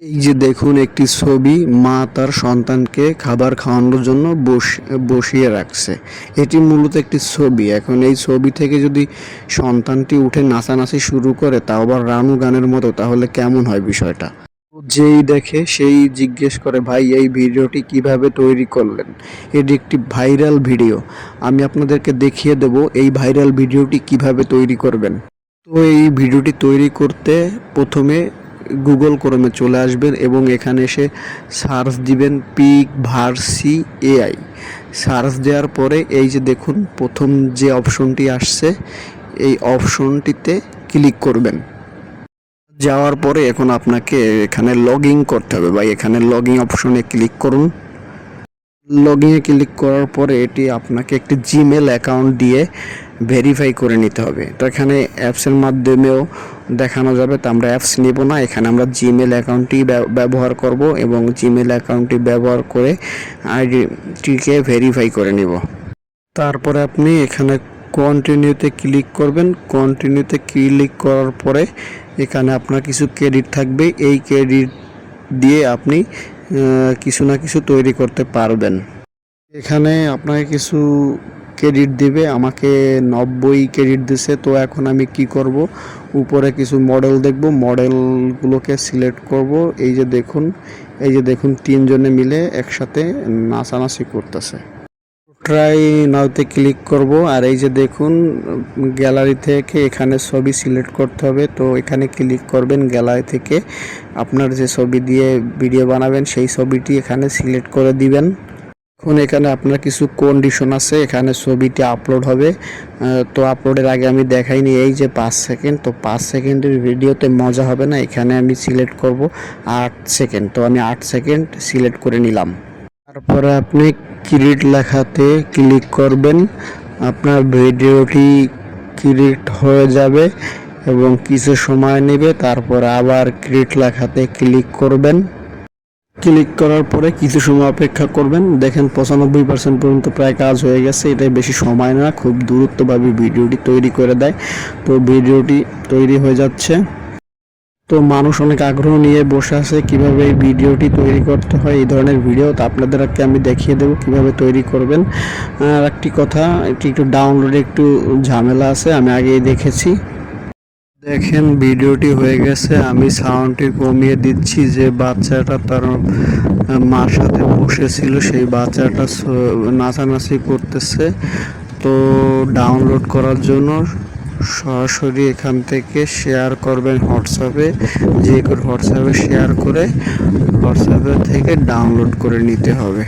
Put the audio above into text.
এই যে দেখুন, একটি ছবি মা তার সন্তানকে খাবার খাওয়ানোর জন্য বস- বসিয়ে রাখছে। এটি মূলত একটি ছবি। এখন এই ছবি থেকে যদি সন্তানটি উঠে নাচানাচি শুরু করে, তাও আবার রানু গানের মতো, তাহলে কেমন হয় বিষয়টা? যেই দেখে সেই জিজ্ঞেস করে, ভাই, এই ভিডিওটি কীভাবে তৈরি করলেন? এটি একটি ভাইরাল ভিডিও। আমি আপনাদেরকে দেখিয়ে দেব, এই ভাইরাল ভিডিওটি কীভাবে তৈরি করবেন। তো এই ভিডিওটি তৈরি করতে প্রথমে গুগল ক্রোমে চলে আসবেন এবং এখানে এসে সার্চ দিবেন পিক ভার্সি এআই সার্চ দেওয়ার পরে এই যে দেখুন, প্রথম যে অপশনটি আসছে, এই অপশনটিতে ক্লিক করবেন। যাওয়ার পরে এখন আপনাকে এখানে লগ করতে হবে। বা এখানে লগ অপশনে ক্লিক করুন। লগইনে ক্লিক করার পরে এটি আপনাকে একটি জিমেল অ্যাকাউন্ট দিয়ে ভেরিফাই করে নিতে হবে। তো এখানে অ্যাপসের মাধ্যমেও দেখানো যাবে, তো আমরা অ্যাপস নেব না। এখানে আমরা জিমেল অ্যাকাউন্টটি ব্যবহার করব এবং জিমেল অ্যাকাউন্টটি ব্যবহার করে আইডিটিকে ভেরিফাই করে নিব। তারপরে আপনি এখানে কন্টিনিউতে ক্লিক করবেন। কন্টিনিউতে ক্লিক করার পরে এখানে আপনার কিছু ক্রেডিট থাকবে। এই ক্রেডিট দিয়ে আপনি কিছু না কিছু তৈরি করতে পারবেন। এখানে আপনাকে কিছু ক্রেডিট দিবে, আমাকে নব্বই ক্রেডিট দিছে, তো এখন আমি কি করব? উপরে কিছু মডেল দেখব মডেলগুলোকে সিলেক্ট করব। এই যে দেখুন, এই যে দেখুন, তিনজনে মিলে একসাথে নাচানাচি করতেছে। ট্রাই নাওতে ক্লিক করব। আর এই যে দেখুন গ্যালারি থেকে এখানে ছবি সিলেক্ট করতে হবে। তো এখানে ক্লিক করবেন গ্যালারি থেকে। আপনার যে ছবি দিয়ে ভিডিও বানাবেন, সেই ছবিটি এখানে সিলেক্ট করে দিবেন। এখন এখানে আপনার কিছু কন্ডিশন আছে। এখানে ছবিটি আপলোড হবে। তো আপলোডের আগে আমি দেখাইনি। এই যে পাঁচ সেকেন্ড তো পাঁচ সেকেন্ডের ভিডিওতে মজা হবে না। এখানে আমি সিলেক্ট করব আট সেকেন্ড তো আমি আট সেকেন্ড সিলেক্ট করে নিলাম। তারপরে আপনি ক্রিয়েট লেখাতে ক্লিক করবেন। আপনার ভিডিওটি ক্রিয়েট হয়ে যাবে এবং কিছু সময় নেবে, তারপর আবার ক্রিয়েট লেখাতে ক্লিক করবেন। ক্লিক করার পরে কিছু সময় অপেক্ষা করবেন। দেখেন পঁচানব্বই পার্সেন্ট পর্যন্ত প্রায় কাজ হয়ে গেছে, এটাই বেশি সময় না, খুব দূরত্বভাবে ভিডিওটি তৈরি করে দেয়। তো ভিডিওটি তৈরি হয়ে যাচ্ছে। তো মানুষ অনেক আগ্রহ নিয়ে বসে আছে কীভাবে এই ভিডিওটি তৈরি করতে হয়, এই ধরনের ভিডিও তো আপনাদেরকে আমি দেখিয়ে দেবো কীভাবে তৈরি করবেন। আর একটি কথা, এটি একটু ডাউনলোডে একটু ঝামেলা আছে, আমি আগেই দেখেছি। দেখেন, ভিডিওটি হয়ে গেছে, আমি সাউন্ডটি কমিয়ে দিচ্ছি যে বাচ্চাটা তার মার সাথে বসেছিল, সেই বাচ্চাটা নাচানাচি করতেছে। তো ডাউনলোড করার জন্য সরাসরি এখান থেকে শেয়ার করবেন হোয়াটসঅ্যাপে যে কোনো হোয়াটসঅ্যাপে শেয়ার করে হোয়াটসঅ্যাপে থেকে ডাউনলোড করে নিতে হবে।